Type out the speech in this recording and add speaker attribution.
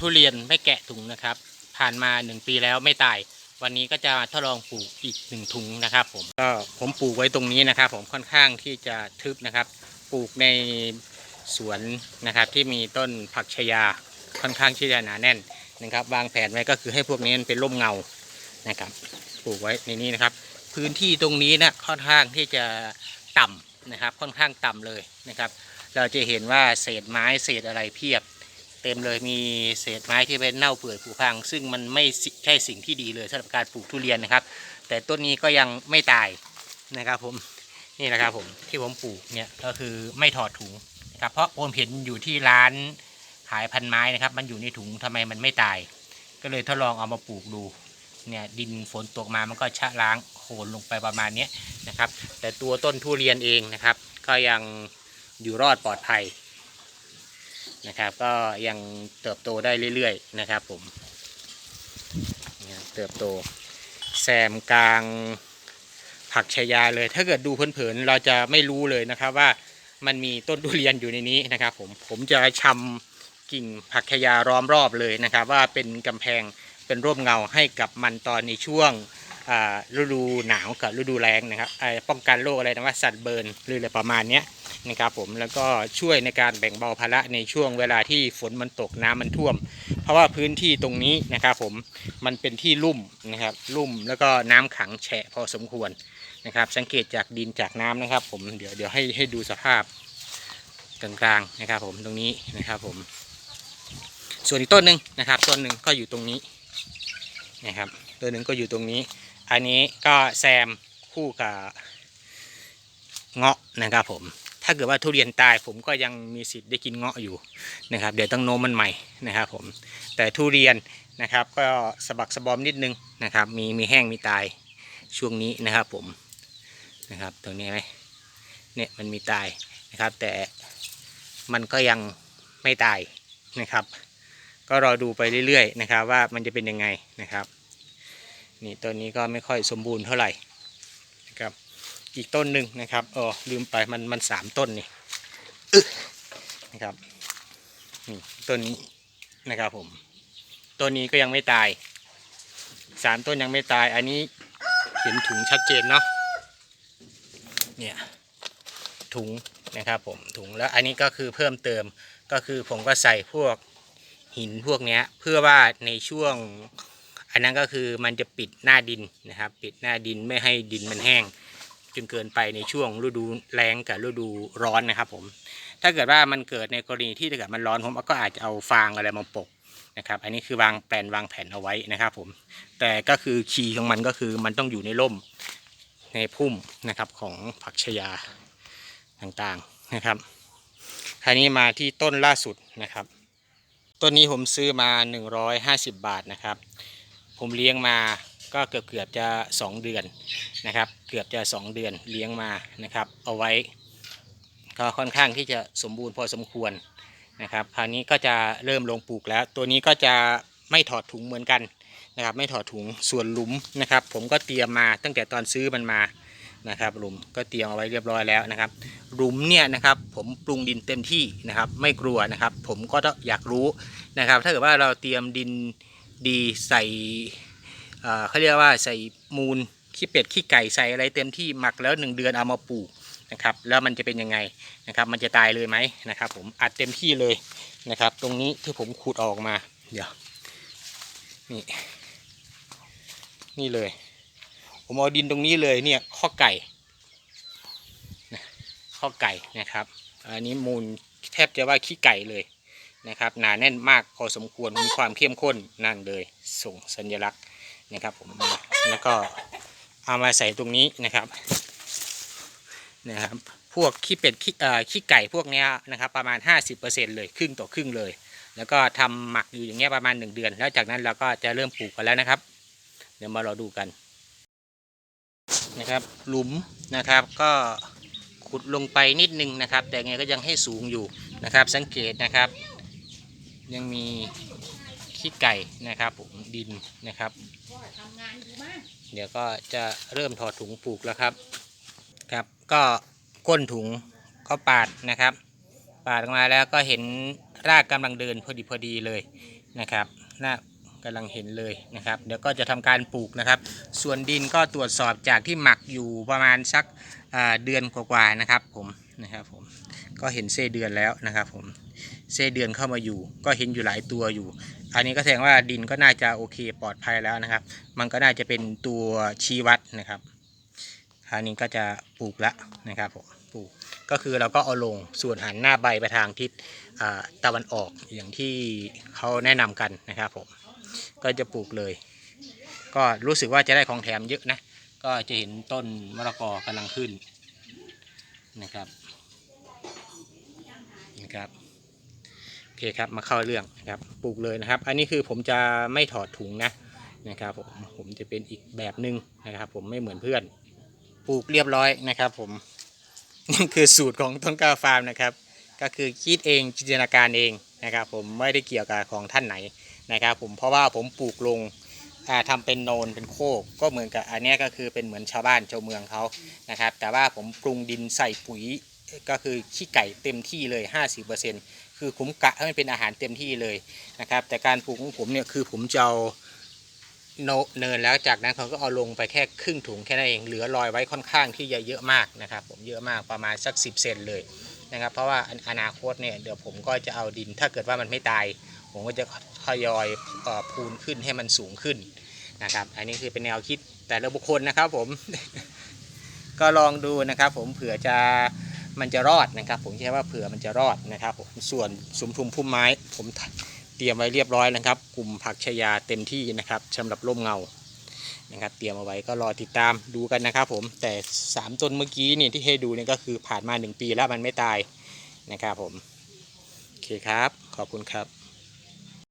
Speaker 1: ทุเรียนไม่แกะถุงนะครับ ผ่านมาหนึ่งปีแล้วไม่ตาย วันนี้ก็จะทดลองปลูกอีกหนึ่งถุงนะครับ ผมก็ผมปลูกไว้ตรงนี้นะครับ ผมค่อนข้างที่จะทึบนะครับ ปลูกในสวนนะครับ ที่มีต้นผักชยาค่อนข้างที่จะหนาแน่นนะครับ วางแผนไว้ก็คือให้พวกนี้มันเป็นร่มเงานะครับ ปลูกไว้ในนี้นะครับ พื้นที่ตรงนี้นะค่อนข้างที่จะต่ำนะครับ ค่อนข้างต่ำเลยนะครับ เราจะเห็นว่าเศษไม้เศษอะไรเพียบ เต็มเลยมีเศษไม้ที่เป็นเน่าเปื่อยผุพัง ซึ่งมันไม่ใช่สิ่งที่ดีเลยสำหรับการปลูกทุเรียนนะครับ แต่ต้นนี้ก็ยังไม่ตายนะครับผมนี่แหละครับผมที่ผมปลูกเนี่ยก็คือไม่ถอดถุงนะครับเพราะผมเห็นอยู่ที่ร้านขายพันไม้นะครับ มันอยู่ในถุงทำไมมันไม่ตาย ก็เลยทดลองเอามาปลูกดูเนี่ยดินฝนตกมามันก็ชะล้างโคลนลงไปประมาณนี้นะครับ แต่ตัวต้นทุเรียนเองนะครับ ก็ยังอยู่รอดปลอดภัย นะครับ ก็ยังเติบโตได้เรื่อยๆนะครับผมเติบโตแซมกลางผักชายาเลย ถ้าเกิดดูเผินๆเราจะไม่รู้เลยนะครับว่ามันมีต้นทุเรียนอยู่ในนี้นะครับผมผมจะชำกิ่งผักชายาล้อมรอบเลยนะครับ ว่าเป็นกำแพงเป็นร่มเงาให้กับมันตอนในช่วงฤดูหนาวกับฤดูแล้งนะครับป้องกันโรคอะไรนะว่าสัตว์เบิร์นหรืออะไรประมาณนี้ นะครับผมแล้วก็ช่วยในการแบ่งเบาภาระในช่วงเวลาที่ฝนมันตกน้ำมันท่วม เพราะว่าพื้นที่ตรงนี้นะครับผมมันเป็นที่ลุ่มนะครับลุ่มแล้วก็น้ำขังแฉะพอสมควรนะครับ สังเกตจากดินจากน้ำนะครับ ผมเดี๋ยวเดี๋ยวให้ให้ดูสภาพกลางๆนะครับ ผมตรงนี้นะครับผม ส่วนอีกต้นหนึ่งนะครับต้นหนึ่งก็อยู่ตรงนี้นะครับต้นหนึ่งก็อยู่ตรงนี้ อันนี้ก็แซมคู่กับเงาะนะครับผม ถ้าเกิดว่าทุเรียนตายผมก็ยังมีสิทธิ์ได้กินเงาะอยู่นะครับเดี๋ยวต้องโน้มมันใหม่นะครับผมแต่ทุเรียนนะครับก็สะบักสะบอมนิดนึงนะครับมีมีแห้งมีตายช่วงนี้นะครับผมนะครับตรงนี้ไหมเนี่ยมันมีตายนะครับแต่มันก็ยังไม่ตายนะครับ ก็รอดูไปเรื่อยๆนะครับว่ามันจะเป็นยังไงนะครับนี่ต้นนี้ก็ไม่ค่อยสมบูรณ์เท่าไหร่ อีกต้นหนึ่งนะครับอ๋อลืมไปมันมันสามต้นนี่นะครับนี่ต้นนี้นะครับผมต้นนี้ก็ยังไม่ตายสามต้นยังไม่ตาย อันนี้เห็นถุงชัดเจนเนาะเนี่ยถุงนะครับผมถุงแล้วอันนี้ก็คือเพิ่มเติมก็คือผมก็ใส่พวกหินพวกเนี้ยเพื่อว่าในช่วง อันนั้นก็คือมันจะปิดหน้าดินนะครับ ปิดหน้าดินไม่ให้ดินมันแห้ง จนเกินไปในช่วงฤดูแล้งกับฤดูร้อนนะครับ ผม ถ้าเกิดว่ามันเกิดในกรณีที่ถ้าเกิดมันร้อนผมก็อาจจะเอาฟางอะไรมาปกนะครับ อันนี้คือวางแผนวางแผนเอาไว้นะครับผม แต่ก็คือคีย์ของมันก็คือมันต้องอยู่ในร่มในพุ่มนะครับของผักชยาต่างๆนะครับ คราวนี้มาที่ต้นล่าสุดนะครับ ต้นนี้ผมซื้อมา 150 บาทนะครับ ผมเลี้ยงมา ก็เกือบเกือบๆจะ 2 เดือนนะครับ เกือบจะ 2 เดือนเลี้ยงมานะครับ เอาไว้ ก็ค่อนข้างที่จะสมบูรณ์พอสมควรนะครับ คราวนี้ก็จะเริ่มลงปลูกแล้ว ตัวนี้ก็จะไม่ถอดถุงเหมือนกันนะครับ ไม่ถอดถุงส่วนหลุมนะครับ ผมก็เตรียมมาตั้งแต่ตอนซื้อมันมานะครับหลุมก็เตรียมเอาไว้เรียบร้อยแล้วนะครับหลุมเนี่ยนะครับผมปรุงดินเต็มที่นะครับ ไม่กลัวนะครับ ผมก็อยากรู้นะครับ ถ้าเกิดว่าเราเตรียมดินดีใส่ เขาเรียกว่าใส่มูลขี้เป็ดขี้ไก่ใส่อะไรเต็มที่หมักแล้วหนึ่งเดือนเอามาปลูกนะครับ แล้วมันจะเป็นยังไงนะครับ มันจะตายเลยไหมนะครับ ผมอัดเต็มที่เลยนะครับ ตรงนี้ที่ผมขูดออกมาเดี๋ยวนี่นี่เลย ผมเอาดินตรงนี้เลยเนี่ยข้อไก่ข้อไก่นะครับ อันนี้มูลแทบจะว่าขี้ไก่เลยนะครับหนาแน่นมากพอสมควรมีความเข้มข้นนั่นเลย ส่งสัญลักษณ์ นะครับผมแล้วก็เอามาใส่ตรงนี้นะครับนะครับ พวกขี้เป็ดขี้เอ่อขี้ไก่พวกเนี้ยนะครับประมาณ 50%เลยครึ่งต่อครึ่งเลย แล้วก็ทำหมักอยู่อย่างเงี้ยประมาณ 1 เดือน แล้วจากนั้นเราก็จะเริ่มปลูกกันแล้วนะครับ เดี๋ยวมารอดูกันนะครับหลุมนะครับก็ขุดลงไปนิดนึงนะครับ แต่ไงก็ยังให้สูงอยู่นะครับสังเกตนะครับ ยังมี ขี้ไก่นะครับผมดินนะครับเดี๋ยวก็จะเริ่มถอดถุงปลูกแล้วครับครับ ก็ก้นถุงก็ปาดนะครับ ปาดออกมาแล้วก็เห็นรากกำลังเดินพอดีพอดีเลยนะครับน่ากำลังเห็นเลยนะครับ เดี๋ยวก็จะทำการปลูกนะครับ ส่วนดินก็ตรวจสอบจากที่หมักอยู่ประมาณสักเดือนกว่าๆนะครับผมนะครับผม ก็เห็นเส้เดือนแล้วนะครับผมเส้เดือนเข้ามาอยู่ ก็เห็นอยู่หลายตัวอยู่ อันนี้ก็แสดงว่าดินก็น่าจะโอเคปลอดภัยแล้วนะครับ มันก็น่าจะเป็นตัวชี้วัดนะครับคราวนี้ก็จะปลูกแล้วนะครับผมปลูกก็คือเราก็เอาลงส่วนหันหน้าใบไปทางทิศตะวันออกอย่างที่เขาแนะนำกันนะครับผมก็จะปลูกเลย ก็รู้สึกว่าจะได้ของแถมเยอะนะก็จะเห็นต้นมะละกอกำลังขึ้นนะครับ นะครับโอเคครับมาเข้าเรื่องนะครับปลูกเลยนะครับ อันนี้คือผมจะไม่ถอดถุงนะนะครับผมผมจะเป็นอีกแบบหนึ่งนะครับ ผมไม่เหมือนเพื่อนปลูกเรียบร้อยนะครับ ผมนี่คือสูตรของต้นกล้าฟาร์มนะครับ ก็คือคิดเองจินตนาการเองนะครับ ผมไม่ได้เกี่ยวกับของท่านไหนนะครับ ผมเพราะว่าผมปลูกลงอ่าทำเป็นโนนเป็นโคกก็เหมือนกับอันนี้ก็คือเป็นเหมือนชาวบ้านชาวเมืองเขานะครับ แต่ว่าผมปรุงดินใส่ปุ๋ย ก็คือขี้ไก่เต็มที่เลย 50%คือผมกะให้มันเป็นอาหารเต็มที่เลยนะครับ แต่การปลูกของผมเนี่ยคือผมจะเอาโนเนินแล้วจากนั้นเขาก็เอาลงไปแค่ครึ่งถุงแค่นั้นเองเหลือรอยไว้ค่อนข้างที่จะเยอะมากนะครับ ผมเยอะมากประมาณสัก 10 เซนเลยนะครับเพราะว่าอนาคตเนี่ยเดี๋ยวผมก็จะเอาดินถ้าเกิดว่ามันไม่ตาย ผมก็จะทยอยพูนขึ้นให้มันสูงขึ้นนะครับ อันนี้คือเป็นแนวคิดแต่ละบุคคลนะครับผม ก็ลองดูนะครับผมเผื่อจะ มันจะรอดนะครับ ผมใช้ว่าเผื่อมันจะรอดนะครับผมส่วนสมทุมพุ่มไม้ ผมเตรียมไว้เรียบร้อยนะครับ กลุ่มผักชายาเต็มที่นะครับสำหรับร่มเงานะครับเตรียมเอาไว้ก็รอติดตามดูกันนะครับ ผมแต่ 3 ต้นเมื่อกี้นี่ที่ให้ดูเนี่ยก็คือผ่านมา 1 ปีแล้วมันไม่ตายนะครับผมโอเคครับ ขอบคุณครับ